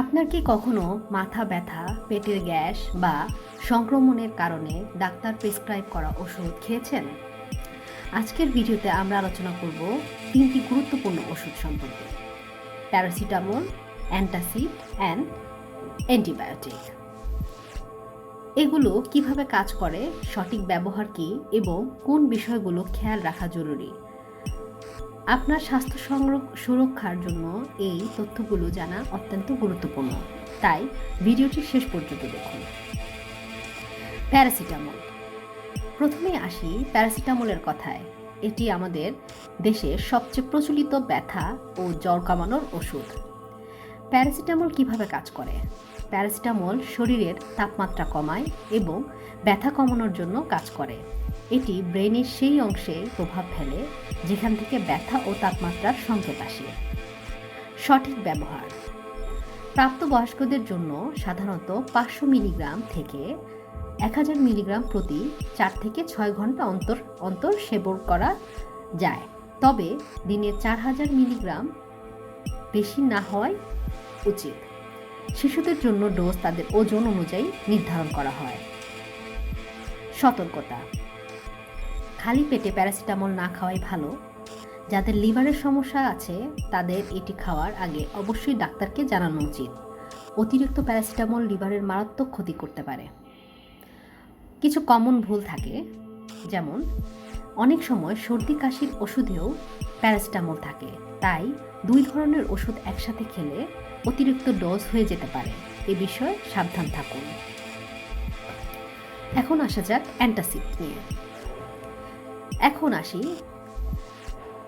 আপনার কি কখনো মাথা ব্যথা, পেটের গ্যাস বা সংক্রমণের কারণে ডাক্তার প্রেসক্রাইব করা ওষুধ খেয়েছেন? আজকের ভিডিওতে আমরা আলোচনা করব তিনটি গুরুত্বপূর্ণ ওষুধ সম্পর্কে। Paracetamol, antacid and antibiotic. এগুলো কীভাবে কাজ করে, সঠিক ব্যবহার কী এবং কোন বিষয়গুলো খেয়াল রাখা জরুরি? আপনার স্বাস্থ্য সংর- সুরক্ষার জন্য এই তথ্যগুলো জানা অত্যন্ত গুরুত্বপূর্ণ। তাই ভিডিওটি শেষ পর্যন্ত দেখুন। প্যারাসিটামল। প্রথমে আসি প্যারাসিটামলের কথায়। এটি আমাদের দেশের সবচেয়ে প্রচলিত ব্যথা ও জ্বর কামানোর ওষুধ। প্যারাসিটামল কীভাবে কাজ করে? প্যারাসিটামল শরীরের তাপমাত্রা কমায় এবং ব্যথা কমানোর জন্য কাজ করে। এটি ব্রেনের সেই অংশে প্রভাব ফেলে, যেখান থেকে ব্যথা ও তাপমাত্রার সংকেত আসে। সঠিক ব্যবহার। প্রাপ্তবয়স্কদের জন্য সাধারণত পাঁচশো মিলিগ্রাম থেকে এক হাজার মিলিগ্রাম প্রতি চার থেকে ছয় ঘণ্টা অন্তর অন্তর সেবন করা যায়। তবে দিনে চার হাজার মিলিগ্রাম বেশি না হওয়াই উচিত। শিশুদের জন্য ডোজ তাদের ওজন অনুযায়ী নির্ধারণ করা হয়। সতর্কতা। খালি পেটে প্যারাসিটামল না খাওয়াই ভালো। যাদের লিভারের সমস্যা আছে, তাদের এটি খাওয়ার আগে অবশ্যই ডাক্তারকে জানানো উচিত। অতিরিক্ত প্যারাসিটামল লিভারের মারাত্মক ক্ষতি করতে পারে। কিছু কমন ভুল থাকে, যেমন অনেক সময় সর্দি কাশির ওষুধেও প্যারাসিটামল থাকে। তাই দুই ধরনের ওষুধ একসাথে খেলে অতিরিক্ত ডোজ হয়ে যেতে পারে। এ বিষয়ে সাবধান থাকুন। এখন আসা যাক অ্যান্টাসিড নিয়ে। এখন আসি।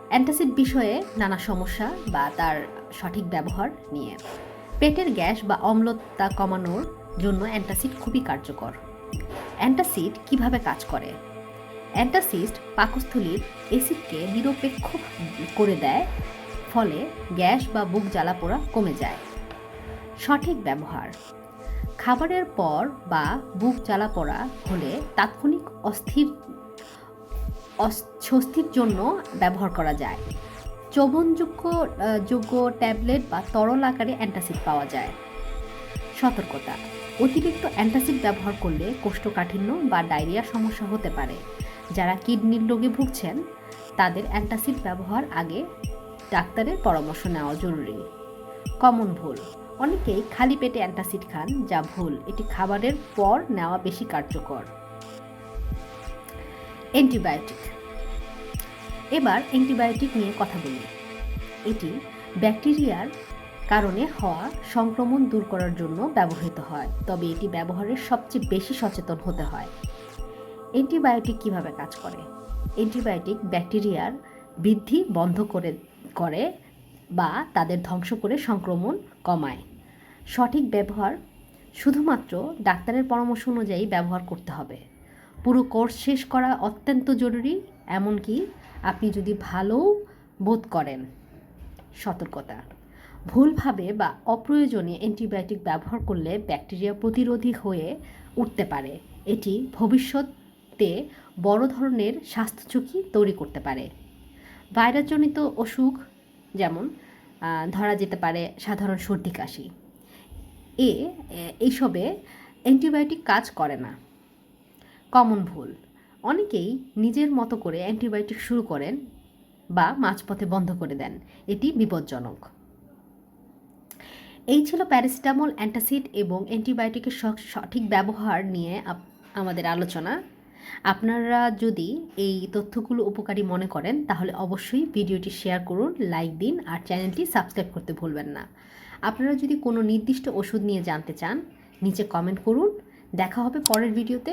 অ্যান্টাসিড বিষয়ে নানা সমস্যা বা তার সঠিক ব্যবহার নিয়ে। পেটের গ্যাস বা অম্লতা কমানোর জন্য অ্যান্টাসিড খুবই কার্যকর। অ্যান্টাসিড কীভাবে কাজ করে? অ্যান্টাসিড পাকস্থলীর অ্যাসিডকে নিরপেক্ষ করে দেয়, ফলে গ্যাস বা বুক জ্বালা পোড়া কমে যায়। সঠিক ব্যবহার। খাবারের পর বা বুক জ্বালা পোড়া হলে তাৎক্ষণিক অস্থির অস- স্বস্তির জন্য ব্যবহার করা যায়। চবনযোগ্য যোগ্য ট্যাবলেট বা তরল আকারে অ্যান্টাসিড পাওয়া যায়। সতর্কতা, অতিরিক্ত অ্যান্টাসিড ব্যবহার করলে কোষ্ঠকাঠিন্য বা ডায়রিয়া সমস্যা হতে পারে। যারা কিডনির রোগে ভুগছেন, তাদের অ্যান্টাসিড ব্যবহার আগে ডাক্তারের পরামর্শ নেওয়া জরুরি। কমন ভুল, অনেকেই খালি পেটে অ্যান্টাসিড খান, যা ভুল। এটি খাবারের পর নেওয়া বেশি কার্যকর। অ্যান্টিবায়োটিক এবার অ্যান্টিবায়োটিক নিয়ে কথা বলি। এটি ব্যাকটেরিয়ার কারণে হওয়া সংক্রমণ দূর করার জন্য ব্যবহৃত হয়, তবে এটি ব্যবহারের সবচেয়ে বেশি সচেতন হতে হয়। অ্যান্টিবায়োটিক কীভাবে কাজ করে? অ্যান্টিবায়োটিক ব্যাকটেরিয়ার বৃদ্ধি বন্ধ করে করে বা তাদের ধ্বংস করে সংক্রমণ কমায়। সঠিক ব্যবহার শুধুমাত্র ডাক্তারের পরামর্শ অনুযায়ী ব্যবহার করতে হবে। পুরো কোর্স শেষ করা অত্যন্ত জরুরি, এমনকি আপনি যদি ভালো বোধ করেন, সতর্কতা। ভুলভাবে বা অপ্রয়োজনে অ্যান্টিবায়োটিক ব্যবহার করলে ব্যাকটেরিয়া প্রতিরোধী হয়ে উঠতে পারে। এটি ভবিষ্যতে বড় ধরনের স্বাস্থ্য ঝুঁকি তৈরি করতে পারে। ভাইরাসজনিত অসুখ যেমন ধরা যেতে পারে সাধারণ সর্দি কাশি। এ, এ- এইসবে অ্যান্টিবায়োটিক কাজ করে না। কমন ভুল। অনেকেই নিজের মতো করে অ্যান্টিবায়োটিক শুরু করেন বা মাঝপথে বন্ধ করে দেন। এটি বিপজ্জনক। এই ছিল প্যারাসিটামল অ্যান্টাসিড এবং অ্যান্টিবায়োটিকের সঠিক ব্যবহার নিয়ে আমাদের আলোচনা। আপনারা যদি এই তথ্যগুলো উপকারী মনে করেন, তাহলে অবশ্যই ভিডিওটি শেয়ার করুন, লাইক দিন আর চ্যানেলটি সাবস্ক্রাইব করতে ভুলবেন না। আপনারা যদি কোনো নির্দিষ্ট ওষুধ নিয়ে জানতে চান, নিচে কমেন্ট করুন। দেখা হবে পরের ভিডিওতে।